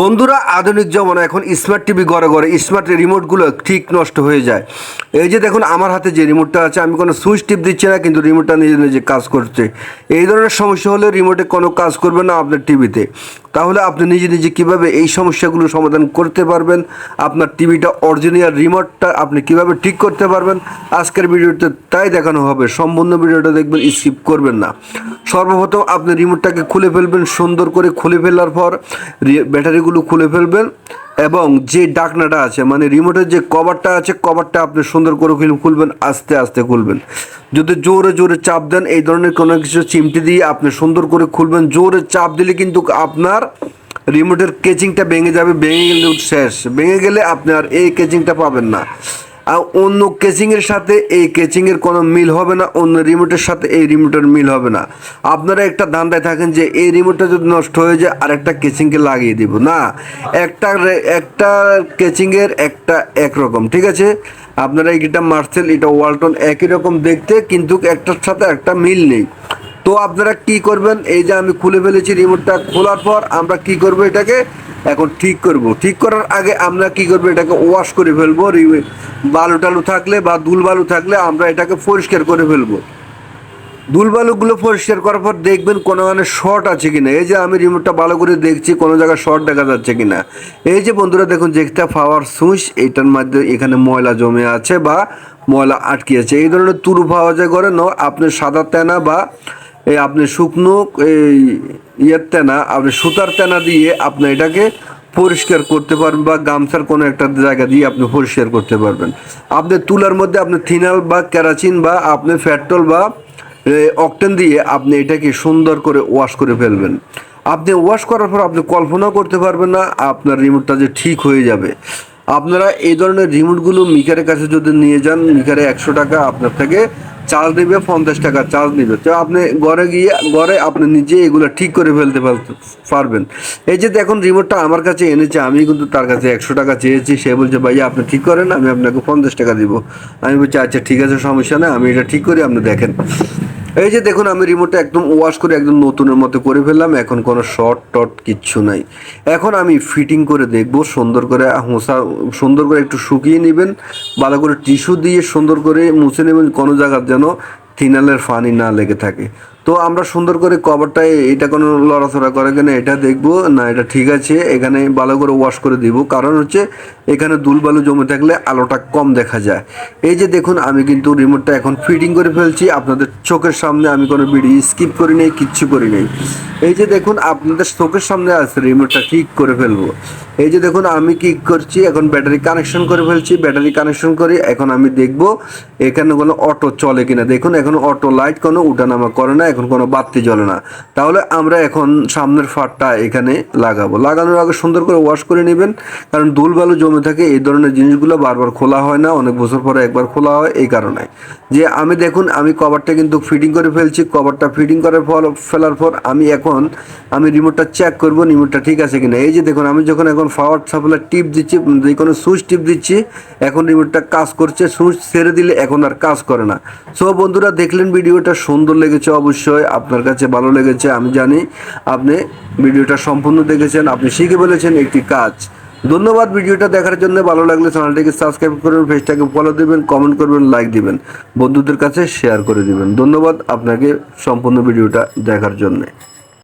বন্ধুরা, আধুনিক জমানা এখন স্মার্ট টিভি গড়ে গড়ে স্মার্ট রিমোটগুলো ঠিক নষ্ট হয়ে যায়। এই যে দেখুন, আমার হাতে যে রিমোটটা আছে, আমি কোনো সুইচ টিপ দিচ্ছি না, কিন্তু রিমোটটা নিজে নিজে কাজ করছে। এই ধরনের সমস্যা হলে রিমোটে কোনো কাজ করবে না আপনার টিভিতে তাহলে আপনি নিজে নিজে কীভাবে এই সমস্যাগুলো সমাধান করতে পারবেন? আপনার টিভিটা অরিজিনাল রিমোটটা আপনি কীভাবে ঠিক করতে পারবেন? আজকের ভিডিওতে তাই দেখানো হবে। সম্পূর্ণ ভিডিওটা দেখবেন স্কিপ করবেন না। সর্বপ্রথম আপনি রিমোটটাকে খুলে ফেলবেন, সুন্দর করে খুলে ফেলার পর ব্যাটারিগুলো খুলে ফেলবেন। এবং যে ডাকনাটা আছে মানে রিমোটের যে কভারটা আছে কভারটা আপনি সুন্দর করে খুলবেন আস্তে আস্তে খুলবেন। যদি জোরে জোরে চাপ দেন, এই ধরনের কোনো কিছু চিমটি দিয়ে আপনি সুন্দর করে খুলবেন। জোরে চাপ দিলে কিন্তু আপনার রিমোটের কেচিংটা ভেঙে যাবে, ভেঙে গেলে শেষ। ভেঙে গেলে আপনি আর এই কেচিংটা পাবেন না। আর অন্য কেচিংয়ের সাথে এই কেচিংয়ের কোনো মিল হবে না, অন্য রিমোটের সাথে এই রিমোটের মিল হবে না। আপনারা একটা ধান্দায় থাকেন যে এই রিমোটটা যদি নষ্ট হয়ে যায় আর একটা কেচিংকে লাগিয়ে দিব। না, একটা একটা কেচিংয়ের একটা একরকম, ঠিক আছে? আপনারা এটা মার্সেল এটা ওয়ালটন একই রকম দেখতে, কিন্তু একটার সাথে একটা মিল নেই। তো আপনারা কি করবেন? এই যে আমি খুলে ফেলেছি রিমোটটা খোলার পর আমরা কি করব এটাকে? এখন ঠিক করব। ঠিক করার আগে আমরা কি করব? এটাকে ওয়াশ করে ফেলব বালু টালু থাকলে বা দুল বালু থাকলে আমরা এটাকে পরিষ্কার করে ফেলব। দুলবালুগুলো পরিষ্কার করার পর দেখবেন কোনো মানে শর্ট আছে কিনা। এই যে আমি রিমোটটা ভালো করে দেখছি, কোনো জায়গায় শর্ট দেখা যাচ্ছে কিনা। এই যে বন্ধুরা দেখুন, যে একটা পাওয়ার সুইচ এইটার মধ্যে এখানে ময়লা জমে আছে বা ময়লা আটকে আছে। এই ধরনের তুরু পাওয়া যায় করে ন আপনি সাদা তেনা বা এই আপনি শুকনো, এই ইয়ের তেনা, আপনি সুতার তেনা দিয়ে আপনি এটাকে পরিষ্কার করতে পারবেন বা গামছার কোনো একটা জায়গা দিয়ে আপনি পরিষ্কার করতে পারবেন। আপনি তুলার মধ্যে আপনি থিনাল বা ক্যারাচিন বা আপনি পেট্রোল বা অকটেন দিয়ে আপনি এটাকে সুন্দর করে ওয়াশ করে ফেলবেন। আপনি ওয়াশ করার পর আপনি কল্পনাও করতে পারবেন না, আপনার রিমোটটা যে ঠিক হয়ে যাবে। আপনারা এই ধরনের রিমোটগুলো মিকারের কাছে যদি নিয়ে যান, মিকারে একশো টাকা আপনার থেকে চার্জ নেবে, পঞ্চাশ টাকা চার্জ নেবে। তো আপনি ঘরে গিয়ে, ঘরে আপনি নিজে এগুলো ঠিক করে ফেলতে পারবেন। এই যে দেখুন রিমোটটা আমার কাছে এনেছে, আমি কিন্তু তার কাছে একশো টাকা চেয়েছি। সে বলছে, ভাইয়া, আপনি ঠিক করেন, আমি আপনাকে পঞ্চাশ টাকা দিব। আমি বলছি আচ্ছা ঠিক আছে, সমস্যা না আমি এটা ঠিক করি, আপনি দেখেন। এই যে দেখুন, আমি রিমোটটা একদম ওয়াশ করে একদম নতুনের মতো করে ফেললাম, এখন কোনো শর্ট টট কিচ্ছু নাই। এখন আমি ফিটিং করে দেখব, সুন্দর করে হোসা সুন্দর করে একটু শুকিয়ে নেবেন, ভালো করে টিস্যু দিয়ে সুন্দর করে মুছে নেবেন, কোনো জায়গার যেন থিনালের ফানি না লেগে থাকে। তো আমরা সুন্দর করে কভারটায় এটা কোনো লড়াচড়া করে কিনা এটা দেখব। না, এটা ঠিক আছে, এখানে ভালো করে ওয়াশ করে দিব। কারণ হচ্ছে এখানে দুলবালু জমে থাকলে আলোটা কম দেখা যায়। এই যে দেখুন, আমি কিন্তু রিমোটটা এখন ফিটিং করে ফেলছি। আপনাদের চোখের সামনে আমি কোনো ভিডিও স্কিপ করি নেই, কিচ্ছু করি নেই। এই যে দেখুন, আপনাদের চোখের সামনে আছে রিমোটটা ঠিক করে ফেলব। এই যে দেখুন, আমি কি করছি, এখন ব্যাটারি কানেকশন করে ফেলছি ব্যাটারি কানেকশন করে এখন আমি দেখব এখানে কোনো অটো চলে কিনা। দেখুন, এখন অটো লাইট কোনো উঠানামা করে না এখন কোনো বাতি জ্বলে না। তাহলে আমরা এখন সামনের ফাটটা এখানে লাগাবো। লাগানোর আগে সুন্দর করে ওয়াশ করে নেবেন, কারণ দুলবালু জমে থাকে, এই ধরনের জিনিসগুলো বারবার খোলা হয় না, অনেক বছর পরে একবার খোলা হয় এই কারণে। যে আমি দেখুন, আমি কভারটা কিন্তু ফিটিং করে ফেলছি, কভারটা ফিটিং করার পর ফেলার পর আমি এখন, আমি রিমোটটা চেক করব রিমোটটা ঠিক আছে কিনা। এই যে দেখুন, আমি যখন এখন পাওয়ার সাপ্লাই টিপ দিচ্ছি যে কোনো সুইচ টিপ দিচ্ছি, এখন রিমোটটা কাজ করছে, সুইচ ছেড়ে দিলে এখন আর কাজ করে না। সো বন্ধুরা, দেখলেন ভিডিওটা, সুন্দর লেগেছে অবশ্যই। আপনার কাছে ভালো লেগেছে, আমি জানি। আপনি ভিডিওটা সম্পূর্ণ দেখেছেন, আপনি শিখে ফেলেছেন একটি কাজ। ধন্যবাদ ভিডিওটা দেখার জন্য। ভালো লাগলে চ্যানেলটিকে সাবস্ক্রাইব করবেন পেজটাকে ফলো দেবেন, কমেন্ট করবেন, লাইক দিবেন। বন্ধুদের কাছে শেয়ার করে দিবেন। ধন্যবাদ আপনাকে সম্পূর্ণ ভিডিওটা দেখার জন্যে।